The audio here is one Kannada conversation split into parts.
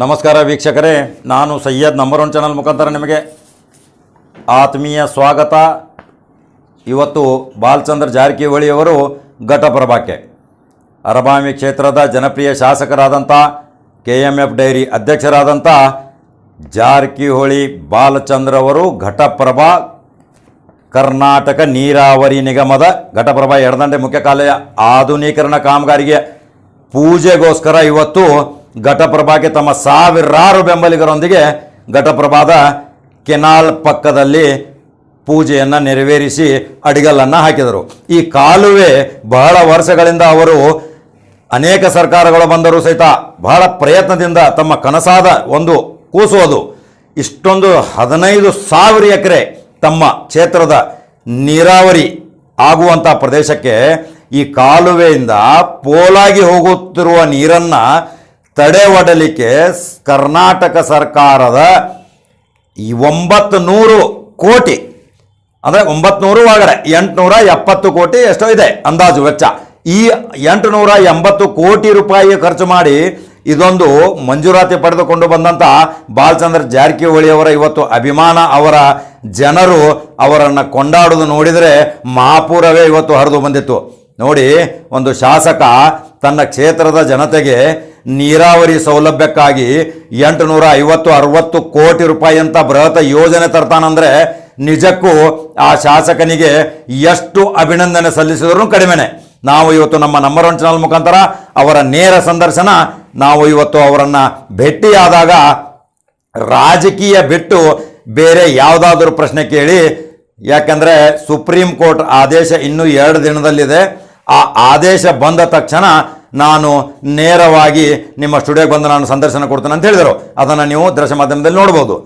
ನಮಸ್ಕಾರ ವೀಕ್ಷಕರೇ, ನಾನು ಸಯ್ಯದ್ ನಂಬರ್ ಒನ್ ಚಾನಲ್ ಮುಖಾಂತರ ನಿಮಗೆ ಆತ್ಮೀಯ ಸ್ವಾಗತ. ಇವತ್ತು ಬಾಲಚಂದ್ರ ಜಾರಕಿಹೊಳಿಯವರು ಘಟಪ್ರಭಾಕ್ಕೆ. ಅರಬಾಮಿ ಕ್ಷೇತ್ರದ ಜನಪ್ರಿಯ ಶಾಸಕರಾದಂಥ ಕೆ ಎಂ ಎಫ್ ಡೈರಿ ಅಧ್ಯಕ್ಷರಾದಂಥ ಜಾರಕಿಹೊಳಿ ಬಾಲಚಂದ್ರ ಅವರು ಘಟಪ್ರಭಾ, ಕರ್ನಾಟಕ ನೀರಾವರಿ ನಿಗಮದ ಘಟಪ್ರಭಾ ಎಡದಂಡೆ ಮುಖ್ಯ ಕಾಲೆಯ ಆಧುನೀಕರಣ ಕಾಮಗಾರಿಗೆ ಪೂಜೆಗೋಸ್ಕರ ಇವತ್ತು ಘಟಪ್ರಭಾಗೆ ತಮ್ಮ ಸಾವಿರಾರು ಬೆಂಬಲಿಗರೊಂದಿಗೆ ಘಟಪ್ರಭಾದ ಕೆನಾಲ್ ಪಕ್ಕದಲ್ಲಿ ಪೂಜೆಯನ್ನು ನೆರವೇರಿಸಿ ಅಡಿಗಲ್ಲನ್ನು ಹಾಕಿದರು. ಈ ಕಾಲುವೆ ಬಹಳ ವರ್ಷಗಳಿಂದ ಅವರು ಅನೇಕ ಸರ್ಕಾರಗಳು ಬಂದರೂ ಸಹಿತ ಬಹಳ ಪ್ರಯತ್ನದಿಂದ ತಮ್ಮ ಕನಸಾದ ಒಂದು ಕೂಸುವುದು ಇಷ್ಟೊಂದು ಹದಿನೈದು ಸಾವಿರ ಎಕರೆ ತಮ್ಮ ಕ್ಷೇತ್ರದ ನೀರಾವರಿ ಆಗುವಂಥ ಪ್ರದೇಶಕ್ಕೆ ಈ ಕಾಲುವೆಯಿಂದ ಪೋಲಾಗಿ ಹೋಗುತ್ತಿರುವ ನೀರನ್ನು ತಡೆ ಒಡಲಿಕ್ಕೆ ಕರ್ನಾಟಕ ಸರ್ಕಾರದ ಈ ಒಂಬತ್ತು ನೂರು ಕೋಟಿ, ಅಂದರೆ ಒಂಬತ್ನೂರು ಒಳಗಡೆ, ಎಂಟುನೂರ ಎಪ್ಪತ್ತು ಕೋಟಿ ಎಷ್ಟೋ ಇದೆ, ಅಂದಾಜು ವೆಚ್ಚ. ಈ ಎಂಟುನೂರ ಎಂಬತ್ತು ಕೋಟಿ ರೂಪಾಯಿ ಖರ್ಚು ಮಾಡಿ ಇದೊಂದು ಮಂಜೂರಾತಿ ಪಡೆದುಕೊಂಡು ಬಂದಂಥ ಬಾಲಚಂದ್ರ ಜಾರಕಿಹೊಳಿ ಅವರ ಇವತ್ತು ಅಭಿಮಾನ ಅವರ ಜನರು ಅವರನ್ನು ಕೊಂಡಾಡೋದು ನೋಡಿದರೆ ಮಹಾಪೂರವೇ ಇವತ್ತು ಹರಿದು ಬಂದಿತ್ತು. ನೋಡಿ, ಒಂದು ಶಾಸಕ ತನ್ನ ಕ್ಷೇತ್ರದ ಜನತೆಗೆ ನೀರಾವರಿ ಸೌಲಭ್ಯಕ್ಕಾಗಿ ಎಂಟುನೂರ ಐವತ್ತು ಅರವತ್ತು ಕೋಟಿ ರೂಪಾಯಿ ಅಂತ ಬೃಹತ್ ಯೋಜನೆ ತರ್ತಾನಂದ್ರೆ ನಿಜಕ್ಕೂ ಆ ಶಾಸಕನಿಗೆ ಎಷ್ಟು ಅಭಿನಂದನೆ ಸಲ್ಲಿಸಿದ್ರು ಕಡಿಮೆನೆ. ನಾವು ಇವತ್ತು ನಮ್ಮ ನಂಬರ್ ಒನ್ ಚಾನಲ್ ಮುಖಾಂತರ ಅವರ ನೇರ ಸಂದರ್ಶನ, ನಾವು ಇವತ್ತು ಅವರನ್ನು ಭೇಟಿಯಾದಾಗ ರಾಜಕೀಯ ಬಿಟ್ಟು ಬೇರೆ ಯಾವುದಾದ್ರೂ ಪ್ರಶ್ನೆ ಕೇಳಿ, ಯಾಕಂದರೆ ಸುಪ್ರೀಂ ಕೋರ್ಟ್ ಆದೇಶ ಇನ್ನೂ ಎರಡು ದಿನದಲ್ಲಿದೆ. ಆ ಆದೇಶ ಬಂದ ತಕ್ಷಣ ನಾನು ನೇರವಾಗಿ ನಿಮ್ಮ ಸ್ಟುಡಿಯೋಗೆ ಬಂದು ನಾನು ಸಂದರ್ಶನ ಕೊಡ್ತೇನೆ ಅಂತ ಹೇಳಿದರು. ಅದನ್ನು ನೀವು ದೃಶ್ಯ ಮಾಧ್ಯಮದಲ್ಲಿ ನೋಡ್ಬೋದು.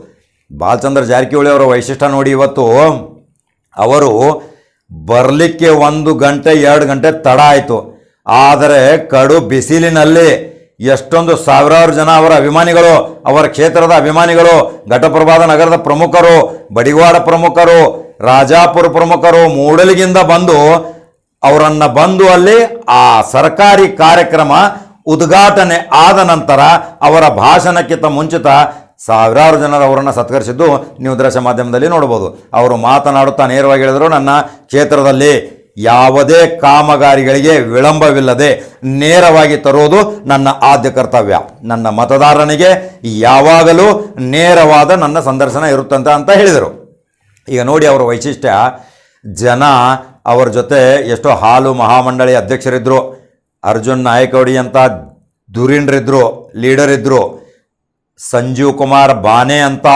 ಬಾಲಚಂದ್ರ ಜಾರಕಿಹೊಳಿ ಅವರ ವೈಶಿಷ್ಟ್ಯ ನೋಡಿ ಇವತ್ತು ಅವರು ಬರಲಿಕ್ಕೆ ಒಂದು ಗಂಟೆ, ಎರಡು ಗಂಟೆ ತಡ ಆಯಿತು. ಆದರೆ ಕಡು ಬಿಸಿಲಿನಲ್ಲಿ ಎಷ್ಟೊಂದು ಸಾವಿರಾರು ಜನ ಅವರ ಅಭಿಮಾನಿಗಳು, ಅವರ ಕ್ಷೇತ್ರದ ಅಭಿಮಾನಿಗಳು, ಘಟಪ್ರಭಾದ ನಗರದ ಪ್ರಮುಖರು, ಬಡಿಗವಾಡ ಪ್ರಮುಖರು, ರಾಜಾಪುರ ಪ್ರಮುಖರು, ಮೂಡಲಿಗಿಂದ ಬಂದು ಅವರನ್ನ ಬಂದು ಅಲ್ಲಿ ಆ ಸರ್ಕಾರಿ ಕಾರ್ಯಕ್ರಮ ಉದ್ಘಾಟನೆ ಆದ ನಂತರ ಅವರ ಭಾಷಣಕ್ಕಿಂತ ಮುಂಚಿತ ಸಾವಿರಾರು ಜನರು ಅವರನ್ನು ಸತ್ಕರಿಸಿದ್ದು ನೀವು ದೃಶ್ಯ ಮಾಧ್ಯಮದಲ್ಲಿ ನೋಡ್ಬೋದು ಅವರು ಮಾತನಾಡುತ್ತಾ ನೇರವಾಗಿ ಹೇಳಿದರು, ನನ್ನ ಕ್ಷೇತ್ರದಲ್ಲಿ ಯಾವುದೇ ಕಾಮಗಾರಿಗಳಿಗೆ ವಿಳಂಬವಿಲ್ಲದೆ ನೇರವಾಗಿ ತರುವುದು ನನ್ನ ಆದ್ಯ ಕರ್ತವ್ಯ. ನನ್ನ ಮತದಾರನಿಗೆ ಯಾವಾಗಲೂ ನೇರವಾದ ನನ್ನ ಸಂದರ್ಶನ ಇರುತ್ತಂತ ಅಂತ ಹೇಳಿದರು. ಈಗ ನೋಡಿ ಅವರ ವೈಶಿಷ್ಟ್ಯ, ಜನ ಅವರ ಜೊತೆ ಎಷ್ಟೋ ಹಾಲು ಮಹಾಮಂಡಳಿ ಅಧ್ಯಕ್ಷರಿದ್ದರು ಅರ್ಜುನ್ ನಾಯಕೌಡಿ ಅಂತ ಧುರೀಣ್ರಿದ್ರು ಲೀಡರ್ ಇದ್ದರು ಸಂಜೀವ್ ಕುಮಾರ್ ಬಾನೆ ಅಂತ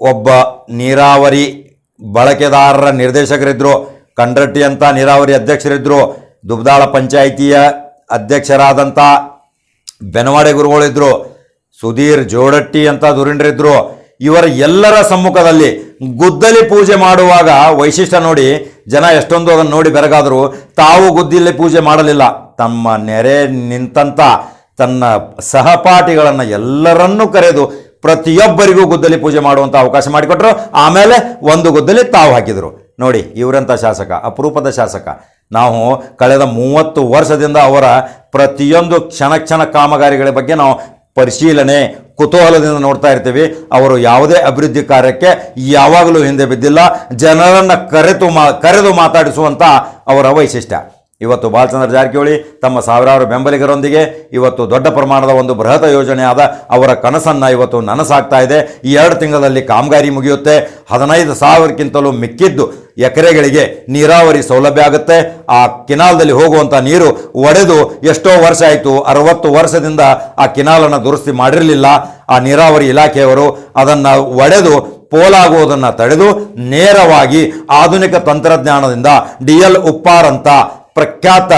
ಒಬ್ಬ ನೀರಾವರಿ ಬಳಕೆದಾರರ ನಿರ್ದೇಶಕರಿದ್ದರು ಕಂಡ್ರಟ್ಟಿ ಅಂತ ನೀರಾವರಿ ಅಧ್ಯಕ್ಷರಿದ್ದರು ದುಬ್ದಾಳ ಪಂಚಾಯಿತಿಯ ಅಧ್ಯಕ್ಷರಾದಂಥ ಬೆನವಾಡೆ ಗುರುಗಳಿದ್ದರು ಸುಧೀರ್ ಜೋಡಟ್ಟಿ ಅಂತ ಧುರೀಣ್ರಿದ್ರು ಇವರ ಎಲ್ಲರ ಸಮ್ಮುಖದಲ್ಲಿ ಗುದ್ದಲಿ ಪೂಜೆ ಮಾಡುವಾಗ ವೈಶಿಷ್ಟ್ಯ ನೋಡಿ ಜನ ಎಷ್ಟೊಂದು ಅದನ್ನು ನೋಡಿ ಬೆರಗಾದರು ತಾವು ಗುದ್ದಿಲ್ಲೇ ಪೂಜೆ ಮಾಡಲಿಲ್ಲ. ತಮ್ಮ ನೆರೆ ನಿಂತಂಥ ತನ್ನ ಸಹಪಾಠಿಗಳನ್ನು ಎಲ್ಲರನ್ನೂ ಕರೆದು ಪ್ರತಿಯೊಬ್ಬರಿಗೂ ಗುದ್ದಲಿ ಪೂಜೆ ಮಾಡುವಂಥ ಅವಕಾಶ ಮಾಡಿಕೊಟ್ರು. ಆಮೇಲೆ ಒಂದು ಗುದ್ದಲಿ ತಾವು ಹಾಕಿದರು. ನೋಡಿ ಇವರಂಥ ಶಾಸಕ, ಅಪರೂಪದ ಶಾಸಕ. ನಾವು ಕಳೆದ ಮೂವತ್ತು ವರ್ಷದಿಂದ ಅವರ ಪ್ರತಿಯೊಂದು ಕ್ಷಣ ಕ್ಷಣ ಕಾಮಗಾರಿಗಳ ಬಗ್ಗೆ ನಾವು ಪರಿಶೀಲನೆ ಕುತೂಹಲದಿಂದ ನೋಡ್ತಾ ಇರ್ತೀವಿ. ಅವರು ಯಾವುದೇ ಅಭಿವೃದ್ಧಿ ಕಾರ್ಯಕ್ಕೆ ಯಾವಾಗಲೂ ಹಿಂದೆ ಬಿದ್ದಿಲ್ಲ. ಜನರನ್ನು ಕರೆತು ಮಾ, ಕರೆದು ಮಾತಾಡಿಸುವಂಥ ಅವರ ವೈಶಿಷ್ಟ್ಯ. ಇವತ್ತು ಬಾಲಚಂದ್ರ ಜಾರಕಿಹೊಳಿ ತಮ್ಮ ಸಾವಿರಾರು ಬೆಂಬಲಿಗರೊಂದಿಗೆ ಇವತ್ತು ದೊಡ್ಡ ಪ್ರಮಾಣದ ಒಂದು ಬೃಹತ್ ಯೋಜನೆಯಾದ ಅವರ ಕನಸನ್ನು ಇವತ್ತು ನನಸಾಗ್ತಾ ಇದೆ. ಈ ಎರಡು ತಿಂಗಳಲ್ಲಿ ಕಾಮಗಾರಿ ಮುಗಿಯುತ್ತೆ. ಹದಿನೈದು ಸಾವಿರಕ್ಕಿಂತಲೂ ಮಿಕ್ಕಿದ್ದು ಎಕರೆಗಳಿಗೆ ನೀರಾವರಿ ಸೌಲಭ್ಯ ಆಗುತ್ತೆ. ಆ ಕಿನಾಲದಲ್ಲಿ ಹೋಗುವಂಥ ನೀರು ಒಡೆದು ಎಷ್ಟೋ ವರ್ಷ ಆಯಿತು. ಅರವತ್ತು ವರ್ಷದಿಂದ ಆ ಕಿನಾಲನ್ನು ದುರಸ್ತಿ ಮಾಡಿರಲಿಲ್ಲ. ಆ ನೀರಾವರಿ ಇಲಾಖೆಯವರು ಅದನ್ನು ಒಡೆದು ಪೋಲಾಗುವುದನ್ನು ತಡೆದು ನೇರವಾಗಿ ಆಧುನಿಕ ತಂತ್ರಜ್ಞಾನದಿಂದ ಡಿ ಎಲ್ ಉಪ್ಪಾರ್ ಅಂತ ಪ್ರಖ್ಯಾತ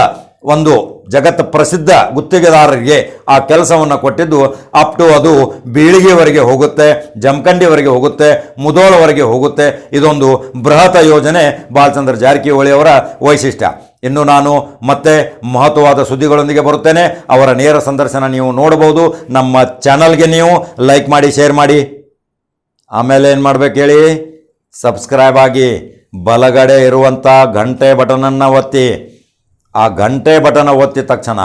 ಒಂದು ಜಗತ್ ಪ್ರಸಿದ್ಧ ಗುತ್ತಿಗೆದಾರರಿಗೆ ಆ ಕೆಲಸವನ್ನು ಕೊಟ್ಟಿದ್ದು ಅಪ್ ಟು ಅದು ಬೀಳಿಗೆವರೆಗೆ ಹೋಗುತ್ತೆ, ಜಮಖಂಡಿವರೆಗೆ ಹೋಗುತ್ತೆ, ಮುದೋಳವರೆಗೆ ಹೋಗುತ್ತೆ. ಇದೊಂದು ಬೃಹತ್ ಯೋಜನೆ ಬಾಲಚಂದ್ರ ಜಾರಕಿಹೊಳಿ ಅವರ ವೈಶಿಷ್ಟ್ಯ. ಇನ್ನು ನಾನು ಮತ್ತೆ ಮಹತ್ವವಾದ ಸುದ್ದಿಗಳೊಂದಿಗೆ ಬರುತ್ತೇನೆ. ಅವರ ನೇರ ಸಂದರ್ಶನ ನೀವು ನೋಡಬಹುದು. ನಮ್ಮ ಚಾನಲ್ಗೆ ನೀವು ಲೈಕ್ ಮಾಡಿ ಶೇರ್ ಮಾಡಿ. ಆಮೇಲೆ ಏನು ಮಾಡ್ಬೇಕು ಹೇಳಿ? ಸಬ್ಸ್ಕ್ರೈಬ್ ಆಗಿ, ಬಲಗಡೆ ಇರುವಂಥ ಗಂಟೆ ಬಟನನ್ನು ಒತ್ತಿ. ಆ ಗಂಟೆ ಬಟನ ಒತ್ತಿದ ತಕ್ಷಣ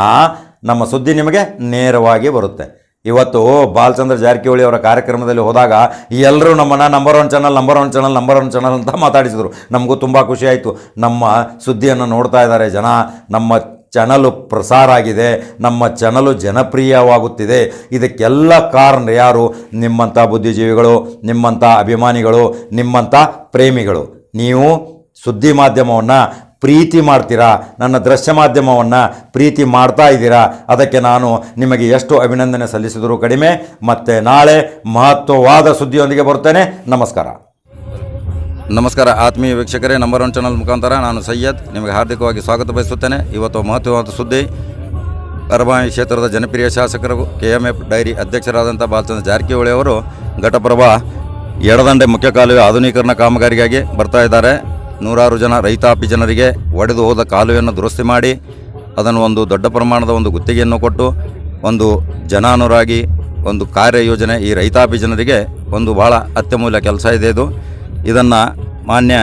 ನಮ್ಮ ಸುದ್ದಿ ನಿಮಗೆ ನೇರವಾಗಿ ಬರುತ್ತೆ. ಇವತ್ತು ಬಾಲಚಂದ್ರ ಜಾರಕಿಹೊಳಿ ಅವರ ಕಾರ್ಯಕ್ರಮದಲ್ಲಿ ಹೋದಾಗ ಎಲ್ಲರೂ ನಮ್ಮನ್ನು number one channel number one channel number one channel ಅಂತ ಮಾತಾಡಿಸಿದರು. ನಮಗೂ ತುಂಬ ಖುಷಿ ಆಯಿತು. ನಮ್ಮ ಸುದ್ದಿಯನ್ನು ನೋಡ್ತಾ ಇದ್ದಾರೆ ಜನ. ನಮ್ಮ ಚಾನಲು ಪ್ರಸಾರ ಆಗಿದೆ. ನಮ್ಮ ಚಾನಲು ಜನಪ್ರಿಯವಾಗುತ್ತಿದೆ. ಇದಕ್ಕೆಲ್ಲ ಕಾರಣ ಯಾರು? ನಿಮ್ಮಂಥ ಬುದ್ಧಿಜೀವಿಗಳು ನಿಮ್ಮಂಥ ಅಭಿಮಾನಿಗಳು ನಿಮ್ಮಂಥ ಪ್ರೇಮಿಗಳು. ನೀವು ಸುದ್ದಿ ಮಾಧ್ಯಮವನ್ನು ಪ್ರೀತಿ ಮಾಡ್ತೀರಾ? ನನ್ನ ದೃಶ್ಯ ಮಾಧ್ಯಮವನ್ನು ಪ್ರೀತಿ ಮಾಡ್ತಾ ಇದ್ದೀರಾ? ಅದಕ್ಕೆ ನಾನು ನಿಮಗೆ ಎಷ್ಟು ಅಭಿನಂದನೆ ಸಲ್ಲಿಸಿದರೂ ಕಡಿಮೆ. ಮತ್ತು ನಾಳೆ ಮಹತ್ವವಾದ ಸುದ್ದಿಯೊಂದಿಗೆ ಬರುತ್ತೇನೆ. ನಮಸ್ಕಾರ. ನಮಸ್ಕಾರ ಆತ್ಮೀಯ ವೀಕ್ಷಕರೇ, ನಂಬರ್ ಒನ್ ಚಾನಲ್ ಮುಖಾಂತರ ನಾನು ಸೈಯದ್ ನಿಮಗೆ ಹಾರ್ದಿಕವಾಗಿ ಸ್ವಾಗತ ಬಯಸುತ್ತೇನೆ. ಇವತ್ತು ಮಹತ್ವವಾದ ಸುದ್ದಿ. ಅರಬಾವಿ ಕ್ಷೇತ್ರದ ಜನಪ್ರಿಯ ಶಾಸಕರು ಕೆ ಎಂ ಎಫ್ ಡೈರಿ ಅಧ್ಯಕ್ಷರಾದಂಥ ಬಾಲಚಂದ್ರ ಜಾರಕಿಹೊಳಿ ಅವರು ಘಟಪ್ರಭಾ ಎಡದಂಡೆ ಮುಖ್ಯ ಕಾಲುವೆ ಆಧುನೀಕರಣ ಕಾಮಗಾರಿಗಾಗಿ ಬರ್ತಾ ಇದ್ದಾರೆ. ನೂರಾರು ಜನ ರೈತಾಪಿ ಜನರಿಗೆ ಒಡೆದು ಹೋದ ಕಾಲುವೆಯನ್ನು ದುರಸ್ತಿ ಮಾಡಿ, ಅದನ್ನು ಒಂದು ದೊಡ್ಡ ಪ್ರಮಾಣದ ಒಂದು ಗುತ್ತಿಗೆಯನ್ನು ಕೊಟ್ಟು, ಒಂದು ಜನಾನುರಾಗಿ, ಒಂದು ಕಾರ್ಯಯೋಜನೆ ಈ ರೈತಾಪಿ ಜನರಿಗೆ ಒಂದು ಭಾಳ ಅತ್ಯಮೂಲ್ಯ ಕೆಲಸ ಇದೆ ಇದು. ಇದನ್ನು ಮಾನ್ಯ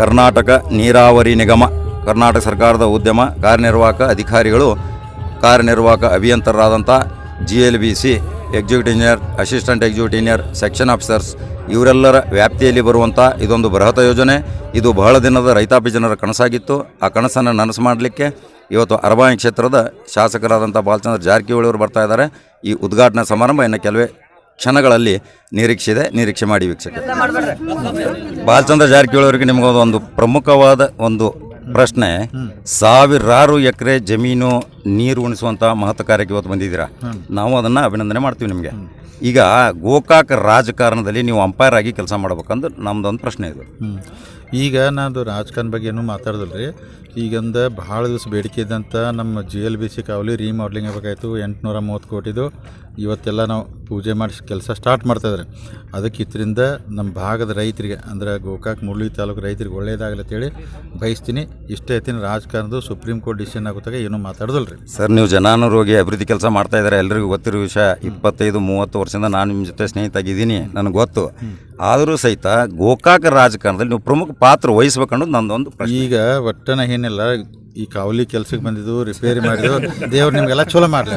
ಕರ್ನಾಟಕ ನೀರಾವರಿ ನಿಗಮ, ಕರ್ನಾಟಕ ಸರ್ಕಾರದ ಉದ್ಯಮ, ಕಾರ್ಯನಿರ್ವಾಹಕ ಅಧಿಕಾರಿಗಳು, ಕಾರ್ಯನಿರ್ವಾಹಕ ಅಭಿಯಂತರರಾದಂಥ G L B C executive engineer, assistant executive engineer, section officers, ಇವರೆಲ್ಲರ ವ್ಯಾಪ್ತಿಯಲ್ಲಿ ಬರುವಂಥ ಇದೊಂದು ಬೃಹತ್ ಯೋಜನೆ. ಇದು ಬಹಳ ದಿನದ ರೈತಾಪಿ ಜನರ ಕನಸಾಗಿತ್ತು. ಆ ಕನಸನ್ನು ನನಸು ಮಾಡಲಿಕ್ಕೆ ಇವತ್ತು ಅರಬಾಯಿ ಕ್ಷೇತ್ರದ ಶಾಸಕರಾದಂಥ ಬಾಲಚಂದ್ರ ಜಾರಕಿಹೊಳಿ ಅವರು ಬರ್ತಾ ಇದ್ದಾರೆ. ಈ ಉದ್ಘಾಟನಾ ಸಮಾರಂಭ ಇನ್ನು ಕೆಲವೇ ಕ್ಷಣಗಳಲ್ಲಿ ನಿರೀಕ್ಷಿದೆ ನಿರೀಕ್ಷೆ ಮಾಡಿ ವೀಕ್ಷಕ ಬಾಲಚಂದ್ರ ಜಾರಕಿಹೊಳಿ ಅವರಿಗೆ ನಿಮಗೊಂದು ಒಂದು ಪ್ರಮುಖವಾದ ಒಂದು ಪ್ರಶ್ನೆ. ಸಾವಿರಾರು ಎಕರೆ ಜಮೀನು ನೀರು ಉಣಿಸುವಂಥ ಮಹತ್ವ ಕಾರ್ಯಕ್ಕೆ ಇವತ್ತು ಬಂದಿದ್ದೀರಾ? ನಾವು ಅದನ್ನು ಅಭಿನಂದನೆ ಮಾಡ್ತೀವಿ ನಿಮಗೆ. ಈಗ ಗೋಕಾಕ್ ರಾಜಕಾರಣದಲ್ಲಿ ನೀವು ಅಂಪೈರ್ ಆಗಿ ಕೆಲಸ ಮಾಡ್ಬೇಕಂದ್ರೆ ನಮ್ದೊಂದು ಪ್ರಶ್ನೆ ಇದು. ಈಗ ನಾನು ರಾಜಕಾರಣ ಬಗ್ಗೆ ಏನು ಮಾತಾಡೋದಿಲ್ಲ ರೀ ಈಗಂದ ಭಾಳ ದಿವಸ ಬೇಡಿಕೆ ಇದ್ದಂಥ ನಮ್ಮ ಜಿ ಎಲ್ ಬಿ ಸಿ ಕಾವಲಿ ರೀಮಾಡ್ಲಿಂಗ್ ಆಗಬೇಕಾಯ್ತು. ಎಂಟುನೂರ ಮೂವತ್ತು ಕೋಟಿದು ಇವತ್ತೆಲ್ಲ ನಾವು ಪೂಜೆ ಮಾಡಿಸಿ ಕೆಲಸ ಸ್ಟಾರ್ಟ್ ಮಾಡ್ತಾಯಿದ್ರೆ. ಅದಕ್ಕೆ ಇದರಿಂದ ನಮ್ಮ ಭಾಗದ ರೈತರಿಗೆ ಅಂದ್ರೆ ಗೋಕಾಕ್ ಮುರಳಿ ತಾಲೂಕು ರೈತರಿಗೆ ಒಳ್ಳೇದಾಗಲಿ ಅಂತೇಳಿ ಬಯಸ್ತೀನಿ. ಇಷ್ಟೇ ಐತಿನ ರಾಜಕಾರಣದ್ದು ಸುಪ್ರೀಂ ಕೋರ್ಟ್ ಡಿಸಿಷನ್ ಆಗುತ್ತಾಗ ಏನೂ ಮಾತಾಡೋದಿಲ್ಲ ರೀ ಸರ್ ನೀವು ಜನಾನುರೋಗಿ ಅಭಿವೃದ್ಧಿ ಕೆಲಸ ಮಾಡ್ತಾ ಇದ್ದಾರೆ ಎಲ್ಲರಿಗೂ ಗೊತ್ತಿರೋ ವಿಷಯ ಇಪ್ಪತ್ತೈದು ಮೂವತ್ತು ವರ್ಷದಿಂದ ನಾನು ನಿಮ್ಮ ಜೊತೆ ಸ್ನೇಹಿತಾಗಿದ್ದೀನಿ ನನಗೆ ಗೊತ್ತು ಆದರೂ ಸಹಿತ ಗೋಕಾಕ ರಾಜಕಾರಣದಲ್ಲಿ ನೀವು ಪ್ರಮುಖ ಪಾತ್ರ ವಹಿಸ್ಬೇಕನ್ನೋದು ನಂದೊಂದು ಪ್ರಶ್ನೆ ಈಗ ಒಟ್ಟನ ಏನಿಲ್ಲ ಈ ಕಾವಲಿ ಕೆಲ್ಸಕ್ಕೆ ಬಂದಿದ್ದು ರಿಪೇರಿ ಮಾಡಿದ್ದು ದೇವ್ರು ನಿಮಗೆಲ್ಲ ಚಲೋ ಮಾಡಲಿ